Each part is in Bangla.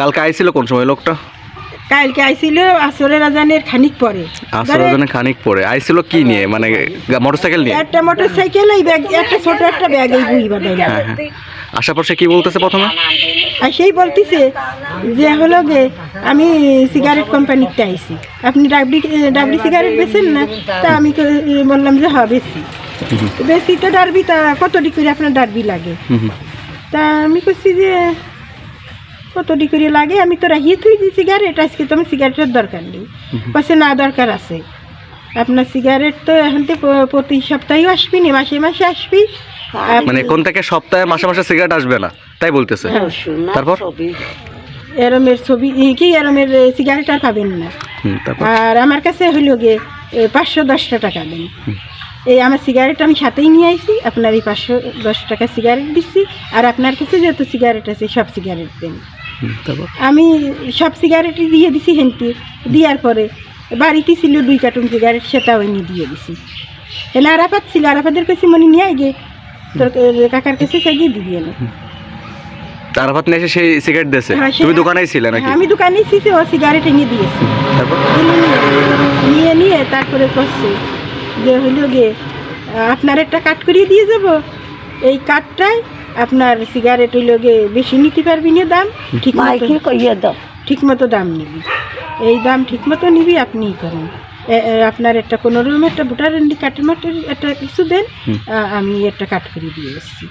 কালকে আইছিল কোন সময় লোকটা? কালকে আইছিল আসরের আজানের খানিক পরে। আসলে ওখানে খানিক পরে। আইছিল কি নিয়ে? মানে মোটরসাইকেল নিয়ে? একটা মোটর সাইকেল এই ব্যাগ একটা ছোট একটা ব্যাগ এই হ্যাঁ হ্যাঁ। আসার পর সে কি বলতেছে প্রথমে? আর সেই বলতিছে যে হলো গে আমি সিগারেট কোম্পানিতে আইছি। আপনি ডাবলি ডাবলি সিগারেট বেছেন না? তা আমি বললাম যে হ্যাঁ বেশি বেশি তো ডারবি তা কত করে আপনার ডারবি লাগে। তা আমি করছি যে কত করে লাগে আমি তো রাখিয়ে তুই যে সিগারেট আজকে তো আমার সিগারেটের দরকার নেই। বলছে না দরকার আছে। আপনার সিগারেট তো এখন তো প্রতি সপ্তাহেও আসবি না মাসে মাসে আসবি। মানে কোন থেকে সপ্তাহে মাসে মাসে সিগারেট আসবে না তাই বলতেছে। তারপর? এরমের ছবি কি এরমের সিগারেট আর পাবেন না। আর আমার কাছে হইল গে এ, পাঁচশো দশটা টাকা দেন। এই আমার সিগারেট আমি সাথেই নিয়ে আইছি আপনার এই পাঁচশো দশ টাকা সিগারেট দিচ্ছি আর আপনার কাছে যত সিগারেট আছে সব সিগারেট দেন। আমি সব সিগারেটই দিয়ে দিছি হেনতে। দেওয়ার পরে বাড়িতে ছিল দুই কার্টুন সিগারেট সেটাও এনে দিয়ে দিছি। এনে আরাফাত ছিল আরাফাতের কাছে মনে নিয়ে আই গে তোর কাকার কাছে সে গিয়ে দিবি না তারাফাত নিয়ে এসে সেই সিগারেট দিয়েছে? হ্যাঁ, তুমি দোকানেই ছিলে নাকি? আমি দোকানে ছিছি ও সিগারেট এনে দিয়েছি। তারপর? নিয়ে নিয়ে তারপরে করছে। যে হইল গে আপনার একটা কাট করিয়ে দিয়ে যাব। এই কাঠটায় আপনার সিগারেট হইল গে বেশি নিতে পারবি না দাম? ঠিক মতো ঠিক মতো দাম নিবি। এই দাম ঠিক মতো নিবি আপনি করেন। আপনার একটা কোনো রকম একটা ভোটার কাটের মাঠের একটা কিছু দেন আমি একটা কাট করে দিয়ে এসেছি।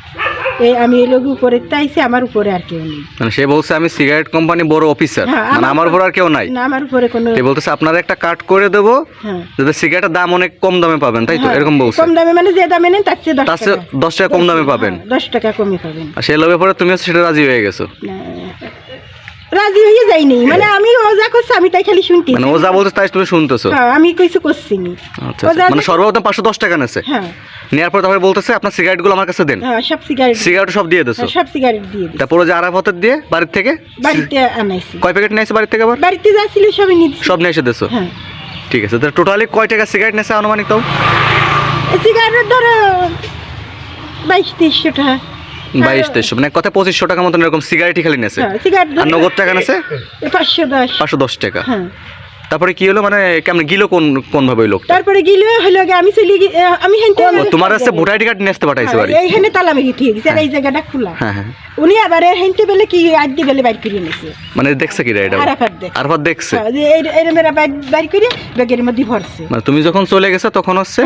এই আমি এই লোক উপরে তাইছি আমার উপরে আর কেউ নেই। মানে সে বলছে আমি সিগারেট কোম্পানি বড় অফিসার হ্যাঁ, মানে আমার- উপর আর কেউ নাই। না আমার উপরে কোনো সে বলতেছে আপনারা একটা কাট করে দেবো হ্যাঁ। যাতে সিগারেটের দাম অনেক কম দামে পাবেন। তাই তো হ্যাঁ, এরকম বলছে। কম দামে মানে যে দামে নেন তার চেয়ে দশ টাকা। দশ টাকা কম দামে পাবেন। দশ টাকা কমে পাবেন। আর সে লোভে পরে তুমি সেটা রাজি হয়ে গেছো। না, রাজি হয়ে যাইনি মানে আমি ও যা করছে আমি তাই খালি শুনতে মানে ও যা বলছে তাই তুমি শুনতেছো? হ্যাঁ আমি কিছু করছি নি। আচ্ছা ও আচ্ছা। যা- মানে সর্বপ্রথম পাঁচশো দশ টাকা নেছে? হ্যাঁ। নেওয়ার পর তারপরে বলতেছে আপনার সিগারেটগুলো আমার কাছে দেন। হ্যাঁ সব সিগারেট সিগারেট সব দিয়ে দিছো হ্যাঁ, সব সিগারেট দিয়ে দিই তারপরে যে আড়াই হাতের দিয়ে বাড়ির থেকে বাড়িতে আনাইছি। কয় প্যাকেট নিয়েছে বাড়ির থেকে আবার? বাড়িতে যা ছিল সবই নিয়ে সব নিয়ে এসে দিছো হ্যাঁ। ঠিক আছে তো টোটালি কয় টাকা সিগারেট নেছে আনুমানিক তাও? সিগারেট ধরো বাইশ তেইশশো টাকা। বাইশ তেইশশো মানে কত পঁচিশশো টাকা মতন এরকম সিগারেটই খালি নেছে। হ্যাঁ আর নগদ টাকা নেছে? পাঁচশো দশ। পাঁচশো দশ টাকা। হ্যাঁ। তারপরে কি হলো মানে কেমন গিলো কোন কোন ভাবে ওই লোকটা? তারপরে গেলে হলো আমি চলে আমি হেনতে তোমার কাছে ভোটার আইডি কার্ড পাঠাইছে বাড়ি? এইখানে তালা ঠিক আর এই জায়গাটা খোলা। হ্যাঁ হ্যাঁ। উনি আবার হেনতে বেলে কি বেলে বাইর করে মানে দেখছে কি এটা? আরাফাত দেখছে। আরফাত দেখছে? মেরা বাইর করে ব্যাগের মধ্যে ভরছে। মানে তুমি যখন চলে গেছো তখন হচ্ছে।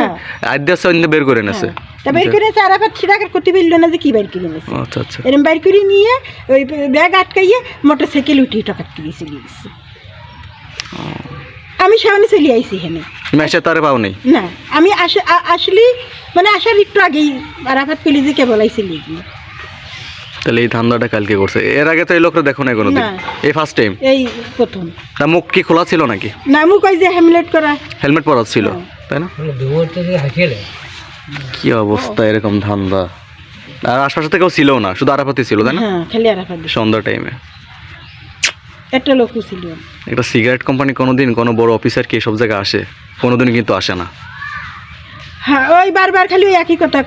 আদ্য অন্য বের করে নেছে। তা বের করে চারাপাত ছিটাকার করতে পারল না যে কি বাইর করে নিয়েছে আচ্ছা আচ্ছা। এরম বাইর করে নিয়ে ওই ব্যাগ আটকাইয়ে মোটর সাইকেল উঠিয়ে টাকাতে গিয়ে চলে গেছে। আমি সামনে চলে আইছি এখানে। তুমি এসে তারে পাও নেই না আমি আসে আসলি মানে আসার একটু আগেই আরাফাত পেলে যে কেবল আইসি লিখি তাহলে এই ধান্দাটা কালকে করছে। এর আগে তো এই লোকটা দেখো না কোনোদিন? এই ফার্স্ট টাইম এই প্রথম। তার মুখ কি খোলা ছিল নাকি? নামও কয় যে হ্যামলেট করা হেলমেট পরা ছিল হ্যাঁ। তাই না? কি অবস্থা এরকম ধান্দা। আর আশপাশে থেকেও ছিল না শুধু আরাপাতি ছিল তাই না? হ্যাঁ খালি আরাফাত। সন্ধ্যা টাইমে একটা লোকও ছিল একটা সিগারেট কোম্পানি কোনোদিন কোনো বড় অফিসার কি সব জায়গায় আসে? কোনোদিন কিন্তু আসে না। হ্যাঁ ওই বারবার খালি ওই একই কথা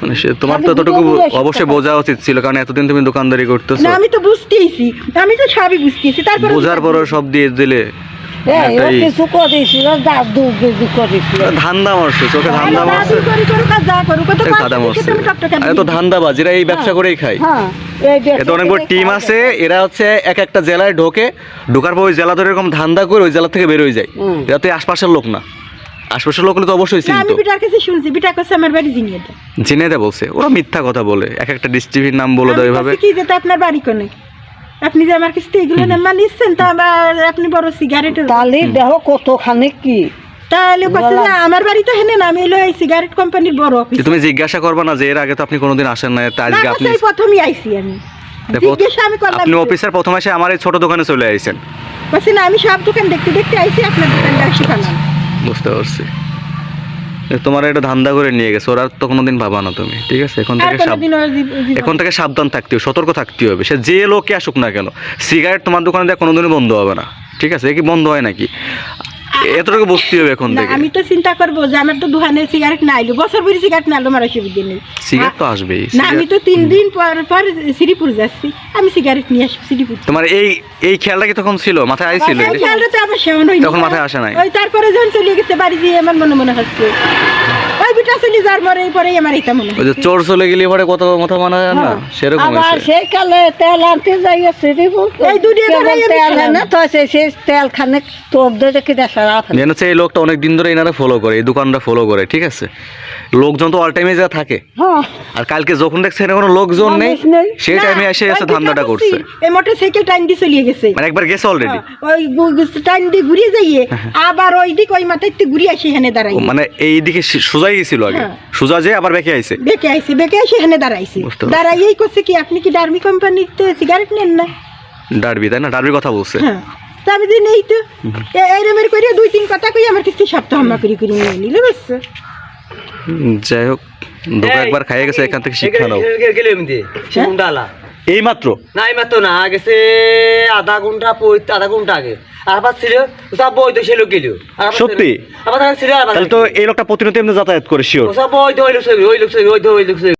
মানে সে তোমার তো এতটুকু অবশ্যই বোঝা উচিত ছিল কারণ এতদিন তুমি দোকানদারি করতেছো। না আমি তো বুঝতেইছি। আমি তো সবই বুঝতেছি তারপর বোঝার পরও সব দিয়ে দিলে এই ব্যবসা করেই খায়। হ্যাঁ এই যে এত অনেক বড় টিম আছে এরা হচ্ছে এক একটা জেলায় ঢোকে ঢোকার পর ওই জেলা ধরে এরকম ধান্দা করে ওই জেলা থেকে বের হয়ে যায়। হুম। এরা তো আশপাশের লোক না। আশপাশের লোক তো অবশ্যই চিনতো। বিটার কাছে শুনছি বিটা কাছে আমার বাড়ি জিনিয়ে দেয় জেনে দেয় বলছে ওরা মিথ্যা কথা বলে এক একটা ডিস্ট্রিবিউর নাম বলে দেয় কি যেতে আপনার বাড়ি কোনে? আপনি যে আমার কাছে এগুলো নাম মানিয়েছেন তা আবার আপনি বড় সিগারেট তালি দেহ কতখানি কি? তাহলে বলছে যে আমার বাড়ি তো হেনে না আমি হলো এই সিগারেট কোম্পানির বড় অফিস তুমি জিজ্ঞাসা করবে না যে এর আগে তো আপনি কোনোদিন আসেন না তা আজকে আপনি প্রথমই আইছি আমি। দেখো, জিজ্ঞাসা আমি করলাম আপনি অফিসের প্রথম এসে আমার এই ছোট দোকানে চলে আইছেন। বলছি না আমি সব দোকান দেখতে দেখতে আইছি আপনার দোকানটা আসি বুঝতে পারছি। তোমার এটা ধান্দা করে নিয়ে গেছে ওরা তো কোনোদিন ভাবা না তুমি ঠিক আছে? এখন থেকে এখন থেকে সাবধান থাকতে হবে সতর্ক থাকতে হবে। সে যে লোকে আসুক না কেন সিগারেট তোমার দোকানে দেওয়া কোনোদিনই বন্ধ হবে না ঠিক আছে? কি বন্ধ হয় নাকি? এতটুকু বুঝতে হবে এখন থেকে। আমি তো চিন্তা করব যে আমার তো দোকানে সিগারেট না আইলো বছর ভরি সিগারেট না আলো আমার অসুবিধা নেই। সিগারেট তো আসবেই না আমি তো তিন দিন পর পর শ্রীপুর যাচ্ছি আমি সিগারেট নিয়ে আসব শ্রীপুর তোমার এই এই খেয়ালটা কি তখন ছিল? মাথায় আইছিল? খেয়ালটা তো আবার সেমন হয়নি। তখন মাথায় আসে নাই? ওই তারপরে যখন চলে গেছে বাড়ি দিয়ে আমার মনে মনে হচ্ছে। ওই বিটা চলে যাওয়ার পরে আমার এটা মনে ওই যে চোর চলে গেলে পরে কত মানা যায় না? সেরকম আবার সেই কালে তেল আনতে যাইয়া শ্রীপুর এই তেল। এনে তো সে সেই তেল খানে দিয়ে যেন লোকটা অনেক দিন ধরে এনারা ফলো করে এই দোকানটা ফলো করে ঠিক আছে? লোকজন তো অল টাইমে যা থাকে। হ্যাঁ। আর কালকে যখন দেখছে এখানে কোনো লোকজন নেই। সেই টাইমে এসে এসে ধান্দাটা করছে। এই মোটর সাইকেল টাইম দিয়ে চলিয়ে গেছে। মানে একবার গেছে অলরেডি হ্যাঁ, ওই টাইম দিয়ে ঘুরিয়ে যাইয়ে আবার ওই দিক ওই মাথায় ঘুরিয়ে আসি এখানে দাঁড়াই মানে এই দিকে সোজাই গেছিল আগে। হ্যাঁ। সোজা যে আবার বেঁকে আইছে। বেঁকে আইছে বেঁকে আসি এখানে দাঁড়াইছে। দাঁড়াইয়েই করছে কি আপনি কি ডার্মি কোম্পানিতে সিগারেট নেন না? ডারবি তাই না? ডারবির কথা বলছে। হ্যাঁ। আমি যে নেই তো। এইরমের করে দুই তিন কথা কই আমার কিছু সপ্তাহ হাম্মা করি করি নিয়ে নিলে বুঝছ? যাই হোক ধোকা একবার খাইয়ে গেছে এখান থেকে শিক্ষা নাও। গেলে এমনি সে ঘণ্টা এই মাত্র না এই মাত্র না গেছে আধা ঘণ্টা পঁয় আধা ঘণ্টা আগে। আর আবার ছিল সব বই তো সে লোক গেল সত্যি? আবার ছিল তাহলে তো এই লোকটা প্রতিনিয়ত এমনি যাতায়াত করে শিওর সব বই তো ওই ওই লোক ওই লোক ওই লোক